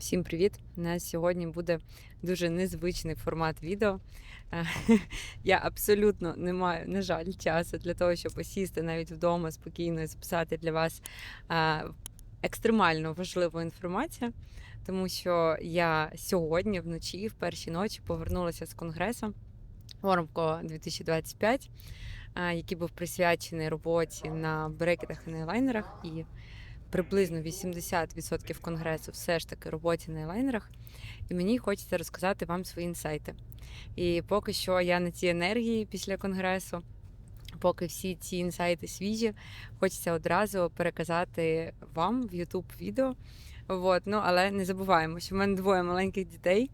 Всім привіт! У нас сьогодні буде дуже незвичний формат відео. Я абсолютно не маю, на жаль, часу для того, щоб посісти навіть вдома спокійно і записати для вас екстремально важливу інформацію, тому що я сьогодні вночі, в першій ночі, повернулася з конгресу Ормко 2025, е, який був присвячений роботі на брекетах і на елайнерах. І приблизно 80% конгресу все ж таки роботі на елайнерах. І мені хочеться розказати вам свої інсайти. І поки що я на цій енергії після конгресу, поки всі ці інсайти свіжі, хочеться одразу переказати вам в YouTube відео. От, ну, але не забуваємо, що в мене двоє маленьких дітей,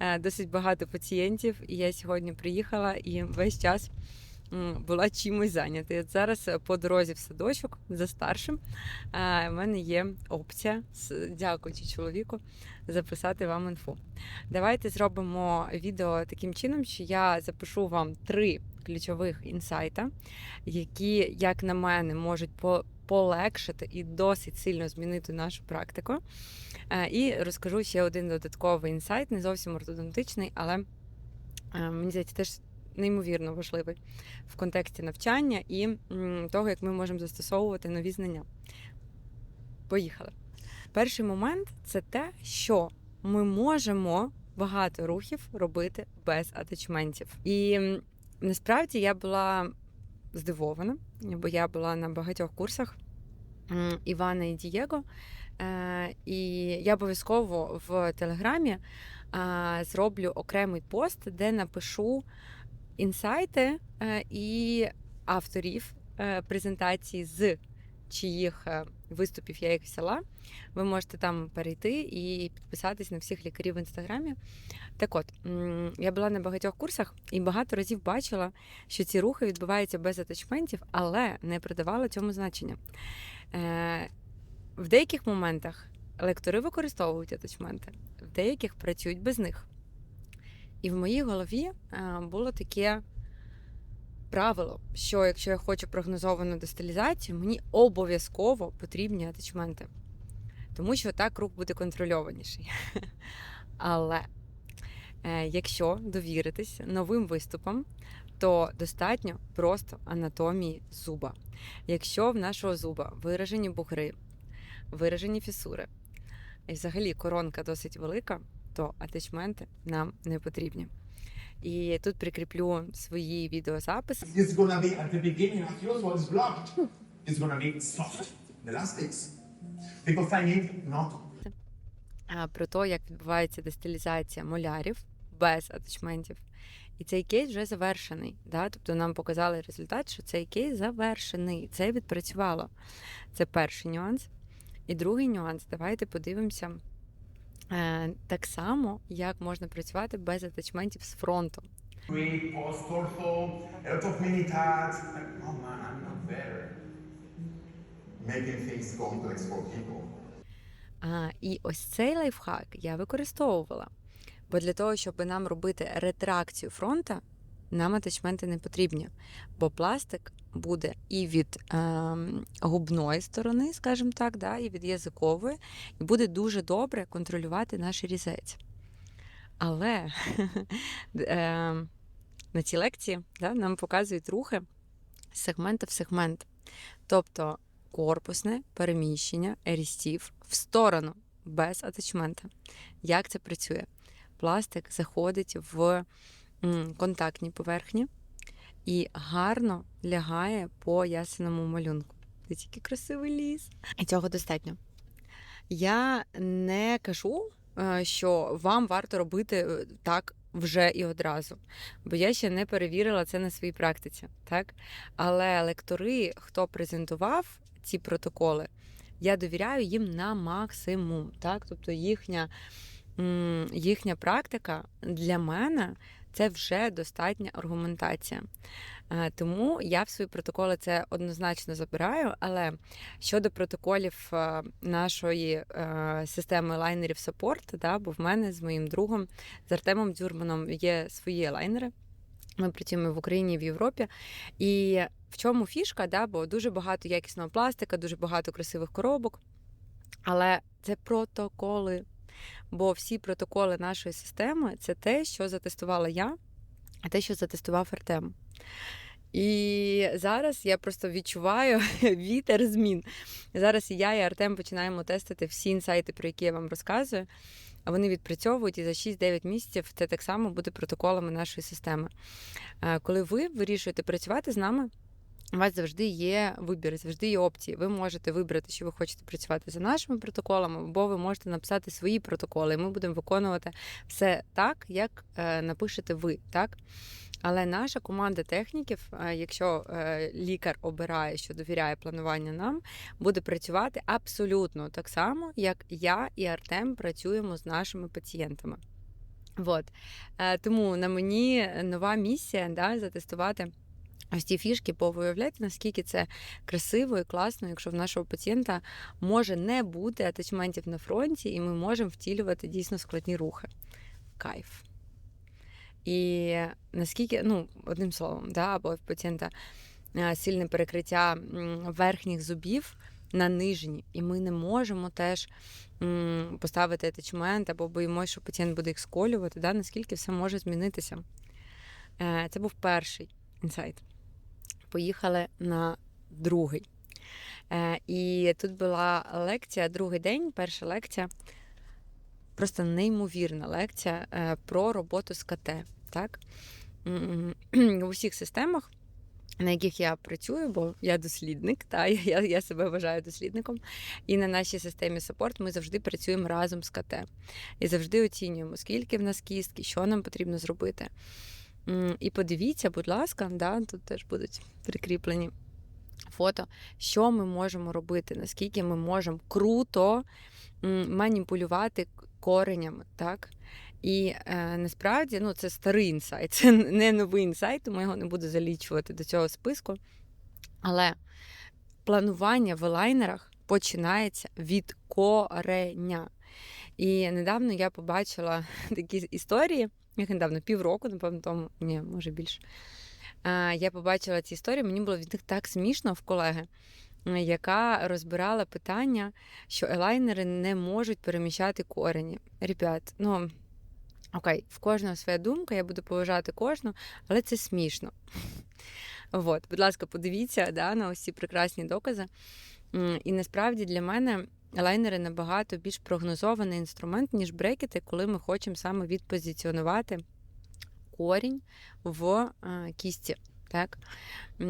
е, досить багато пацієнтів, і я сьогодні приїхала і весь час була чимось зайнята. От зараз е, по дорозі в садочок за старшим е, в мене є опція, дякуючи чоловіку, записати вам інфу. Давайте зробимо відео таким чином, що я запишу вам три ключових інсайта, які, як на мене, можуть по- полегшити і досить сильно змінити нашу практику. Е, І розкажу ще один додатковий інсайт, не зовсім ортодонтичний, але е, мені здається, теж неймовірно важливий в контексті навчання і того, як ми можемо застосовувати нові знання. Поїхали. Перший момент це те, що ми можемо багато рухів робити без атачментів. І насправді я була здивована, бо я була на багатьох курсах Івана і Дієго. Е, І я обов'язково в Телеграмі зроблю окремий пост, де напишу інсайти е, і авторів е, презентації, з чиїх е, виступів я їх взяла. Ви можете там перейти і підписатись на всіх лікарів в інстаграмі. Так от, я була на багатьох курсах і багато разів бачила, що ці рухи відбуваються без атачментів, але не придавала цьому значення. В деяких моментах лектори використовують атачменти, в деяких працюють без них. І в моїй голові е, було таке правило, що якщо я хочу прогнозовану дисталізацію, мені обов'язково потрібні атачменти. Тому що так рух буде контрольованіший. Але е, якщо довіритись новим виступам, то достатньо просто анатомії зуба. Якщо в нашого зуба виражені бугри, виражені фісури, і взагалі коронка досить велика, то атачменти нам не потрібні. І тут прикріплю свої відеозаписи. It's gonna be at the beginning of yours what is blocked. It's gonna be soft. Elastics. People find it not про те, як відбувається дисталізація молярів без атачментів. І цей кейс вже завершений. Да? Тобто нам показали результат, що цей кейс завершений. Це відпрацювало. Це перший нюанс. І другий нюанс, давайте подивимося так само, як можна працювати без атачментів з. Like, oh. А, і ось цей лайфхак я використовувала. Бо для того, щоб нам робити ретракцію фронта, нам атачменти не потрібні. Бо пластик буде і від ем, губної сторони, скажімо так, да, і від язикової, і буде дуже добре контролювати наш різець. Але ем, на цій лекції да, нам показують рухи з сегмента в сегмент. Тобто корпусне переміщення рістів в сторону без атачмента. Як це працює? Пластик заходить в контактні поверхні і гарно лягає по ясеному малюнку. Це тільки красивий ліс. І цього достатньо. Я не кажу, е, що вам варто робити е, так вже і одразу, бо я ще не перевірила це на своїй практиці. Так? Але лектори, хто презентував ці протоколи, я довіряю їм на максимум. Так? Тобто їхня, їхня практика для мене це вже достатня аргументація. Е, Тому я в свої протоколи це однозначно забираю. Але щодо протоколів е, нашої е, системи лайнерів Support, да, бо в мене з моїм другом з Артемом Дзюрманом є свої лайнери. Ми працюємо в Україні в Європі. І в чому фішка? Да? Бо дуже багато якісного пластика, дуже багато красивих коробок. Але це протоколи. Бо всі протоколи нашої системи це те, що затестувала я, а те, що затестував Артем. І зараз я просто відчуваю вітер змін. Зараз і я і Артем починаємо тестити всі інсайти, про які я вам розказую. А вони відпрацьовують і за 6-9 місяців це так само буде протоколами нашої системи. Е, Коли ви вирішуєте працювати з нами, у вас завжди є вибір, завжди є опції. Ви можете вибрати, що ви хочете працювати за нашими протоколами, або ви можете написати свої протоколи, і ми будемо виконувати все так, як е, напишете ви. так? Але наша команда техніків, е, якщо е, лікар обирає, що довіряє планування нам, буде працювати абсолютно так само, як я і Артем працюємо з нашими пацієнтами. Вот. Е, Тому на мені нова місія да, затестувати. Ось ці фішки, бо виявляєте, наскільки це красиво і класно, якщо в нашого пацієнта може не бути атачментів на фронті, і ми можемо втілювати дійсно складні рухи. Кайф. І наскільки, ну, одним словом, да, або в пацієнта е, сильне перекриття верхніх зубів на нижні, і ми не можемо теж поставити атачмент, або боїмося, що пацієнт буде їх сколювати, да, наскільки все може змінитися. Е, Це був перший інсайт. Поїхали на другий. Е, І тут була лекція, другий день, перша лекція. Просто неймовірна лекція е, про роботу з КТ. Так? М, В усіх системах, на яких я працюю, бо я дослідник, та, я, я себе вважаю дослідником. І на нашій системі саппорт ми завжди працюємо разом з КТ. І завжди оцінюємо, скільки в нас кістки, що нам потрібно зробити. І подивіться, будь ласка, да, тут теж будуть прикріплені фото, що ми можемо робити, наскільки ми можемо круто маніпулювати коренями, так? І е, насправді ну, це старий інсайт, це не новий інсайт, тому його не буду залічувати до цього списку. Але планування в елайнерах починається від кореня. І недавно я побачила такі історії, як недавно, півроку, напевно, тому, ні, може більше. Я побачила ці історії, мені було від них так смішно в колеги, яка розбирала питання, що елайнери не можуть переміщати корені. Ребят, ну окей, в кожного своя думка, я буду поважати кожну, але це смішно. От, будь ласка, подивіться да, на ось прекрасні докази. І насправді для мене елайнери набагато більш прогнозований інструмент, ніж брекети, коли ми хочемо саме відпозиціонувати корінь в е, кісті. Так? У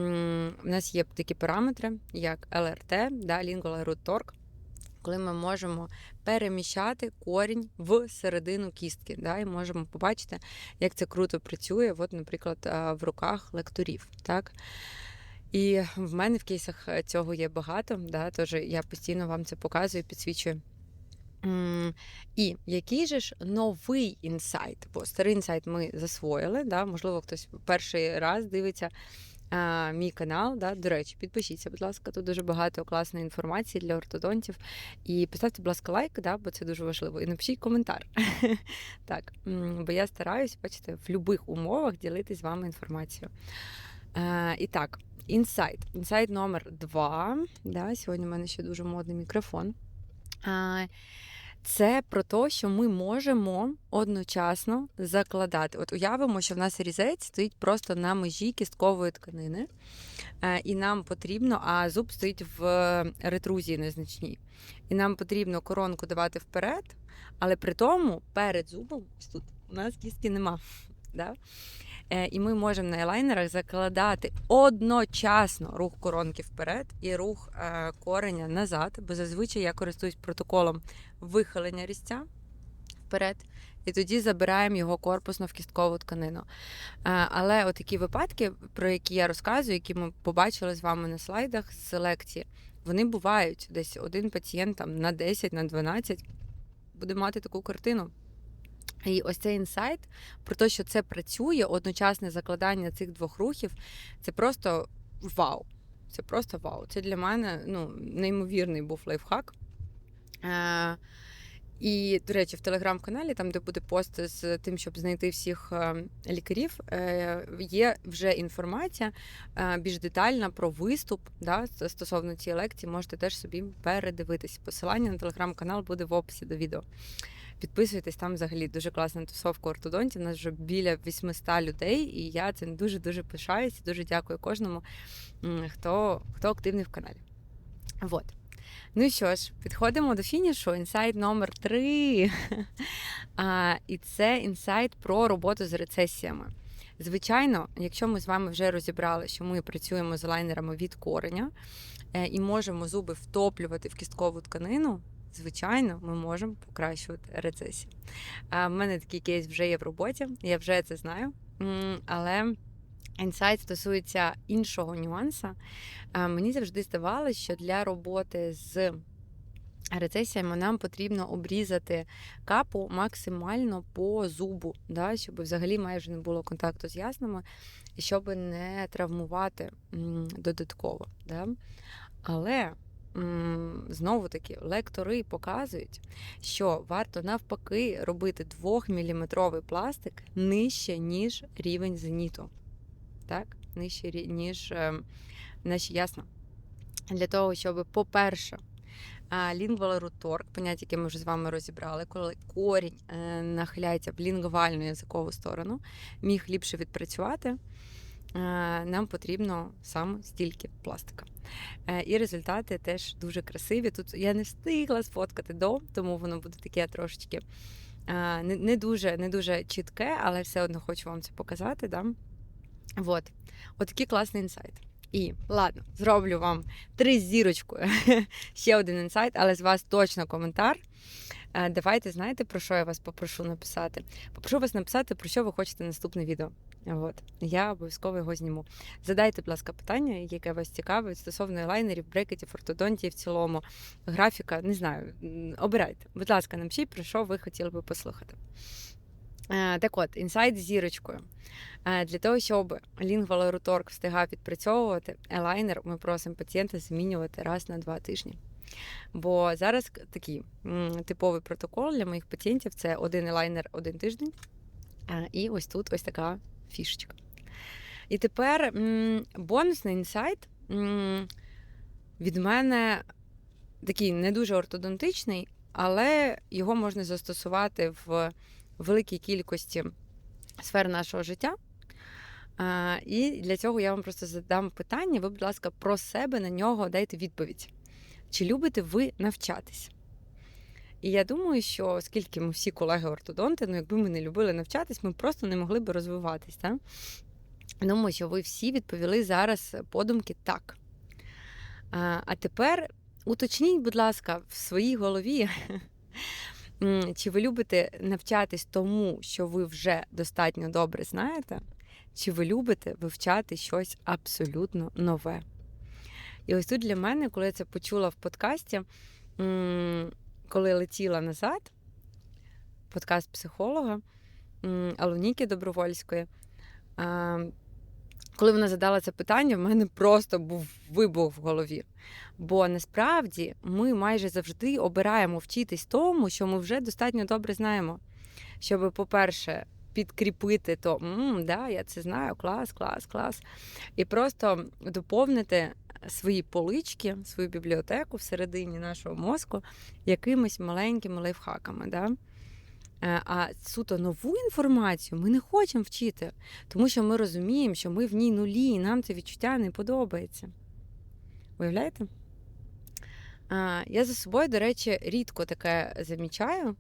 нас є такі параметри, як LRT, да, Lingual Root Torque, коли ми можемо переміщати корінь в середину кістки. Да, і можемо побачити, як це круто працює, от, наприклад, е, в руках лекторів. Так? І в мене в кейсах е, цього є багато, да, тож я постійно вам це показую, підсвічую. І який же ж новий інсайт? Бо старий інсайт ми засвоїли. Да? Можливо, хтось перший раз дивиться а, мій канал. Да? До речі, підпишіться, будь ласка, тут дуже багато класної інформації для ортодонтів. І поставте, будь ласка, лайк, да? бо це дуже важливо. І напишіть коментар. так, бо я стараюсь, бачите, в будь-яких умовах ділитись з вами інформацією. Е, і так, інсайт. Інсайт номер два. Да? Сьогодні в мене ще дуже модний мікрофон. А, Це про те, що ми можемо одночасно закладати. От уявимо, що в нас різець стоїть просто на межі кісткової тканини, е, і нам потрібно, а зуб стоїть в ретрузії незначній. І нам потрібно коронку давати вперед, але при тому перед зубом тут у нас кістки нема. Да? Е, І ми можемо на елайнерах закладати одночасно рух коронки вперед і рух е, кореня назад, бо зазвичай я користуюсь протоколом вихилення різця вперед, і тоді забираємо його корпусно в кісткову тканину. Е, Але такі випадки, про які я розказую, які ми побачили з вами на слайдах з лекції, вони бувають десь один пацієнт там на 10, на 12 буде мати таку картину. І ось цей інсайт про те, що це працює, одночасне закладання цих двох рухів, це просто вау. Це просто вау. Це для мене ну, неймовірний був лайфхак. Е, і, до речі, в телеграм-каналі, там, де буде пост з тим, щоб знайти всіх е, лікарів, е, є вже інформація е, більш детальна про виступ да, стосовно цієї лекції. Можете теж собі передивитися. Посилання на телеграм-канал буде в описі до відео. Підписуйтесь там взагалі дуже класна тусовка ортодонтів. У нас вже біля 800 людей, і я цим дуже дуже пишаюся. Дуже дякую кожному, хто, хто активний в каналі. Вот. Ну що ж, підходимо до фінішу. Інсайт номер 3. А, і це інсайт про роботу з рецесіями. Звичайно, якщо ми з вами вже розібрали, що ми працюємо з лайнерами від кореня е, і можемо зуби втоплювати в кісткову тканину, звичайно, ми можемо покращувати рецесію. А в мене такий кейс вже є в роботі, я вже це знаю. Але інсайт стосується іншого нюанса. А, Мені завжди здавалося, що для роботи з рецесіями нам потрібно обрізати капу максимально по зубу, да, щоб взагалі майже не було контакту з яснами, щоб не травмувати додатково. Да. Але знову таки лектори показують, що варто навпаки робити 2-мм пластик нижче, ніж рівень зеніту. Так? Нижче ніж е, наші ясна. Для того, щоб, по-перше, лінгвалоруторк, поняття, яке ми вже з вами розібрали, коли корінь е, нахиляється в лінгвальну язикову сторону, міг ліпше відпрацювати, нам потрібно саме стільки пластика. Е, І результати теж дуже красиві. Тут я не встигла сфоткати до, тому воно буде таке трошечки е, не, дуже, не дуже чітке, але все одно хочу вам це показати. Да? Вот. Отакий класний інсайт. І ладно, зроблю вам три зірочкою. Ще один інсайт, але з вас точно коментар. Е, Давайте знаєте, про що я вас попрошу написати? Попрошу вас написати, про що ви хочете наступне відео. От. Я обов'язково його зніму. Задайте, будь ласка, питання, яке вас цікавить стосовно лайнерів, брекетів, ортодонтії в цілому, графіка, не знаю. Обирайте. Будь ласка, напишіть, про що ви хотіли би послухати. Е, Так от, інсайт з зірочкою. Е, Для того, щоб лінгвал руторк встигав відпрацьовувати, елайнер ми просимо пацієнта змінювати раз на два тижні. Бо зараз такий типовий протокол для моїх пацієнтів це один елайнер один тиждень. Е, І ось тут ось така фішечка. І тепер бонусний інсайт від мене такий не дуже ортодонтичний, але його можна застосувати в великій кількості сфер нашого життя. І для цього я вам просто задам питання. Ви, будь ласка, про себе на нього дайте відповідь. Чи любите ви навчатись? І я думаю, що оскільки ми всі колеги-ортодонти, ну якби ми не любили навчатись, ми просто не могли би розвиватись. Так? Думаю, що ви всі відповіли зараз подумки так. А, тепер уточніть, будь ласка, в своїй голові, чи ви любите навчатись тому, що ви вже достатньо добре знаєте, чи ви любите вивчати щось абсолютно нове. І ось тут для мене, коли я це почула в подкасті, коли летіла назад, подкаст психолога Алоніки Добровольської. Коли вона задала це питання, в мене просто був вибух в голові. Бо насправді ми майже завжди обираємо вчитись тому, що ми вже достатньо добре знаємо. Щоб, по-перше, підкріпити то, «М, да, я це знаю, клас, клас, клас. І просто доповнити свої полички, свою бібліотеку всередині нашого мозку якимись маленькими лайфхаками. Да? Е, А суто нову інформацію ми не хочемо вчити, тому що ми розуміємо, що ми в ній нулі, і нам це відчуття не подобається. Уявляєте? Я за собою, до речі, рідко таке замічаю.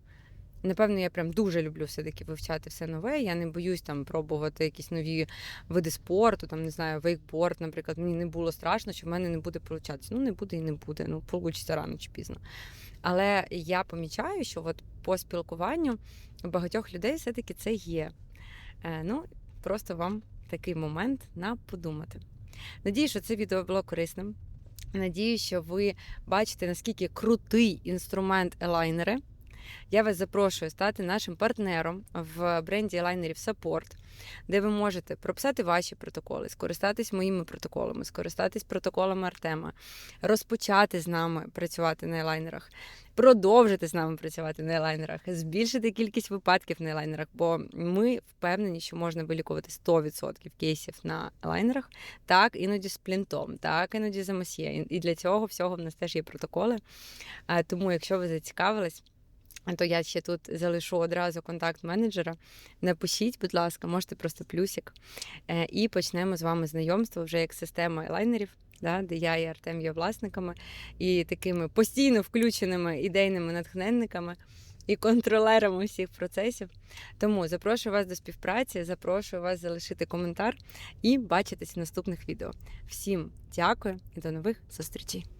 Напевно, я прям дуже люблю все-таки вивчати все нове. Я не боюсь там пробувати якісь нові види спорту, там не знаю, вейкборд, наприклад. Мені не було страшно, що в мене не буде получатися. Ну, не буде і не буде. Ну, получиться рано чи пізно. Але я помічаю, що от по спілкуванню у багатьох людей все-таки це є. Е, Ну, просто вам такий момент на подумати. Надію, що це відео було корисним. Надію, що ви бачите, наскільки крутий інструмент елайнери. Я вас запрошую стати нашим партнером в бренді елайнерів Support, де ви можете прописати ваші протоколи, скористатись моїми протоколами, скористатись протоколами Артема, розпочати з нами працювати на елайнерах, продовжити з нами працювати на елайнерах, збільшити кількість випадків на елайнерах, бо ми впевнені, що можна вилікувати 100% кейсів на елайнерах, так іноді з плінтом, так іноді за мосьє. І для цього всього в нас теж є протоколи. Тому, якщо ви зацікавились, то я ще тут залишу одразу контакт менеджера. Напишіть, будь ласка, можете просто плюсик. Е, І почнемо з вами знайомство вже як система елайнерів, да, де я і Артем є власниками, і такими постійно включеними ідейними натхненниками і контролерами всіх процесів. Тому запрошую вас до співпраці, запрошую вас залишити коментар і бачитись в наступних відео. Всім дякую і до нових зустрічей!